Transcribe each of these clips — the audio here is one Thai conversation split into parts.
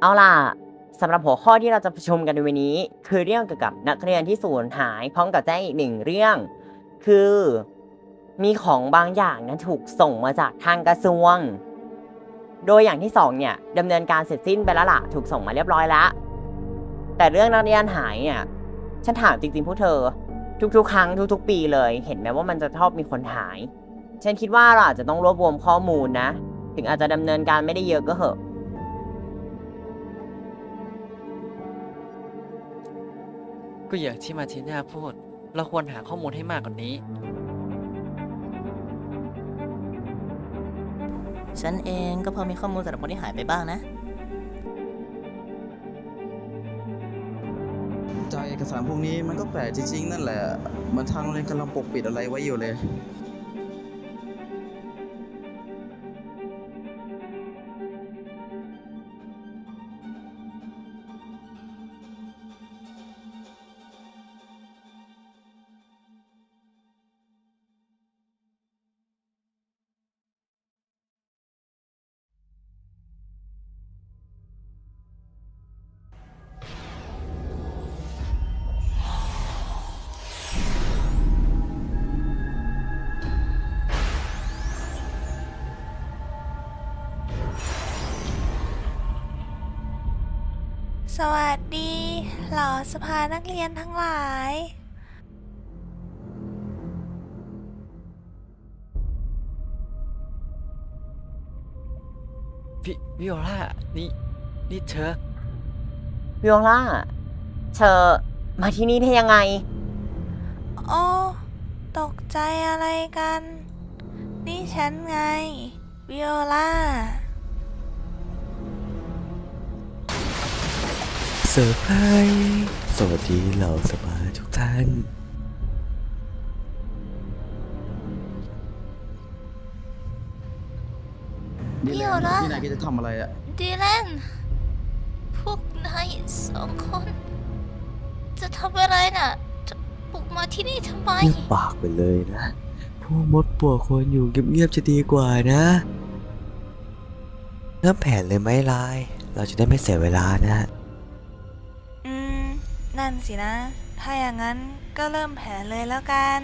เอาล่ะสำหรับหัวข้อที่เราจะประชุมกันในวันนี้ คือเรื่องเกี่ยวกับนักเรียนที่สูญหาย พร้อมกับแจ้งอีกหนึ่งเรื่อง คือมีของบางอย่างนั้นถูกส่งมาจากทางกระทรวง โดยอย่างที่สองเนี่ยดำเนินการเสร็จสิ้นไปแล้วล่ะถูกส่งมาเรียบร้อยแล้วแต่เรื่องนักเรียนหายเนี่ยฉันถามจริงๆพวกเธอ ทุกๆ ครั้งทุกๆ ปีเลย เห็นไหมว่ามันจะชอบมีคนหาย ฉันคิดว่าเราอาจจะต้องรวบรวมข้อมูลนะ ถึงอาจจะดำเนินการไม่ได้เยอะก็เหอะ ก็อย่างที่มาทีน่าพูด เราควรหาข้อมูลให้มากกว่านี้ ฉันเองก็พอมีข้อมูลสำหรับคนที่หายไปบ้างนะ จากเอกสารพวกนี้มันก็แปลกจริงๆนั่นแหละ มันทางโรงเรียนกำลังปกปิดอะไรไว้อยู่เลย สวัสดีเหล่าสภานักเรียนทั้งหลายวิวิโอลานี่ นี่เธอ วิโอล่า เธอมาที่นี่ได้ยังไง โอ้ ตกใจอะไรกัน นี่ฉันไง วิโอลา เซอร์ไพรส์สวัสดีเหล่าสมาทุกท่าน นี่แหละเดี๋ยวนะ นี่นายก็จะทำอะไรอะดีแลนพวกนายสองคน จะทำอะไรน่ะ จะบุกมาที่นี่ทำไม เงียบปากไปเลยนะ พวกมดปวกควรอยู่เงียบๆจะดีกว่านะเริ่มแผนเลยไหมลาย เราจะได้ไม่เสียเวลานะอืม นั่นสินะ ถ้าอย่างนั้นก็เริ่มแผนเลยแล้วกัน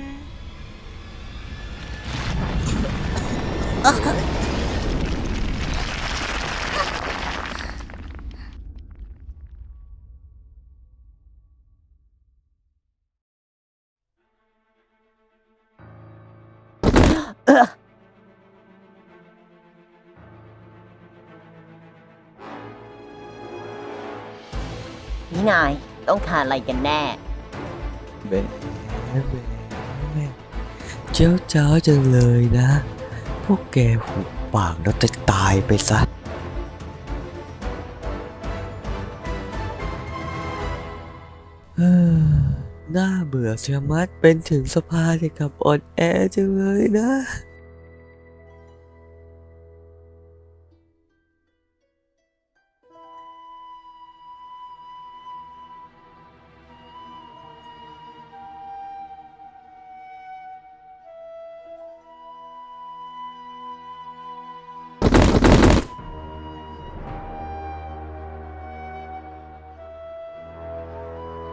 นี่นาย ต้องการอะไรกันแน่ แหมแหมแหมเจ้าเจ้าจังเลยนะ พวกแกหุบปากแล้วจะตายไปซะ เอ้อน่าเบื่อเสียมัดเป็นถึงสภาที่กับอ่อนแอจังเลยนะ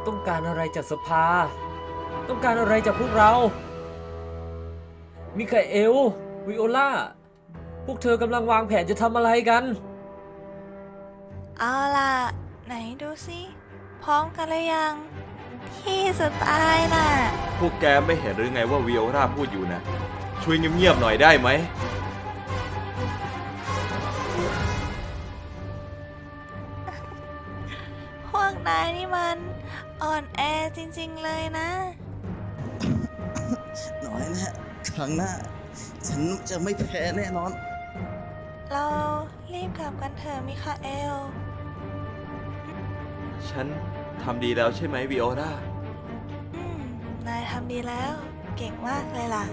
ต้องการอะไรจากสภา ต้องการอะไรจากพวกเรา มิคาเอล วิโอลาพวกเธอกำลังวางแผนจะทำอะไรกัน เอาล่ะ ไหนดูสิพร้อมกันหรือยังที่สุดตายน่ะ พวกแกไม่เห็นหรือไงว่าวิโอลาพูดอยู่นะ ช่วยเงียบๆหน่อยได้ไหม อ่อนแอจริงๆเลยนะ น้อยนะครั้งหน้า ฉันจะไม่แพ้แน่นอน เรารีบกลับกันเถอะมิคาเอล ฉันทำดีแล้วใช่ไหมวิโอลาอืม นายทำดีแล้ว เก่งมากเลยล่ะ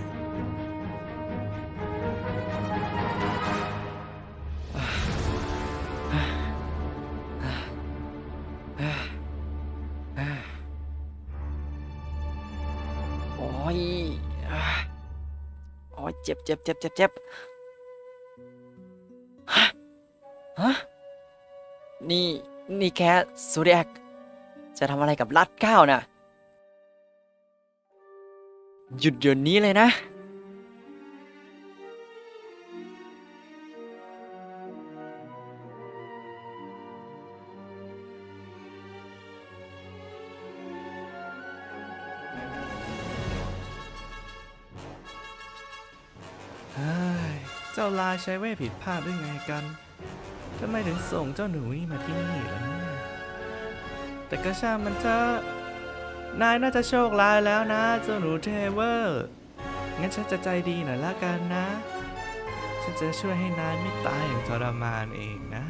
อ้ยโอ้ยเจ็บเจ็บเจ็บเจ็บเจ็บฮะฮะนี่ นี่แค่ซูเรียกจะทำอะไรกับลัดเก้าน่ะหยุดเดี๋ยวนี้เลยนะ จ้าลายใช้เวทผิดพลาดด้ไงกันทำไมถึงส่งเจ้าหนูนี่มาที่นี่ล่ะเนี่ยแต่ก็ช่างมันเถอะนายน่าจะโชคร้ายแล้วนะ เจ้าหนูเทเวอร์ งั้นฉันจะใจดีหน่อยละกันนะ ฉันจะช่วยให้นายไม่ตายอย่างทรมานเองนะ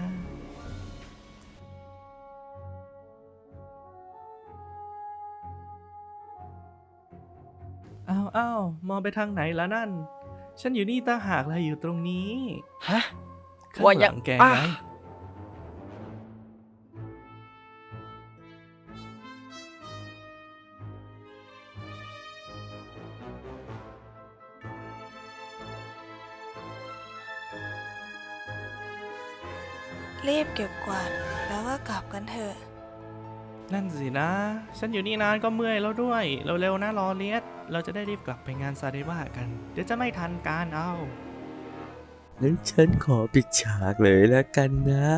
อ้าวอ้าวมองไปทางไหนละนั่น ฉันอยู่นี่ตั้งหากเลยอยู่ตรงนี้ ฮะข้างว่าหยัลังงแกอะไงรีบเก็บกวาดแล้วก็กลับกันเถอะ นั่นสินะ ฉันอยู่นี่นานก็เมื่อยแล้วด้วย เร็วๆนะรอเลียสเราจะได้รีบกลับไปงานซาเดว่ากัน เดี๋ยวจะไม่ทันการเอา งั้นฉันขอปิดฉากเลยแล้วกันนะ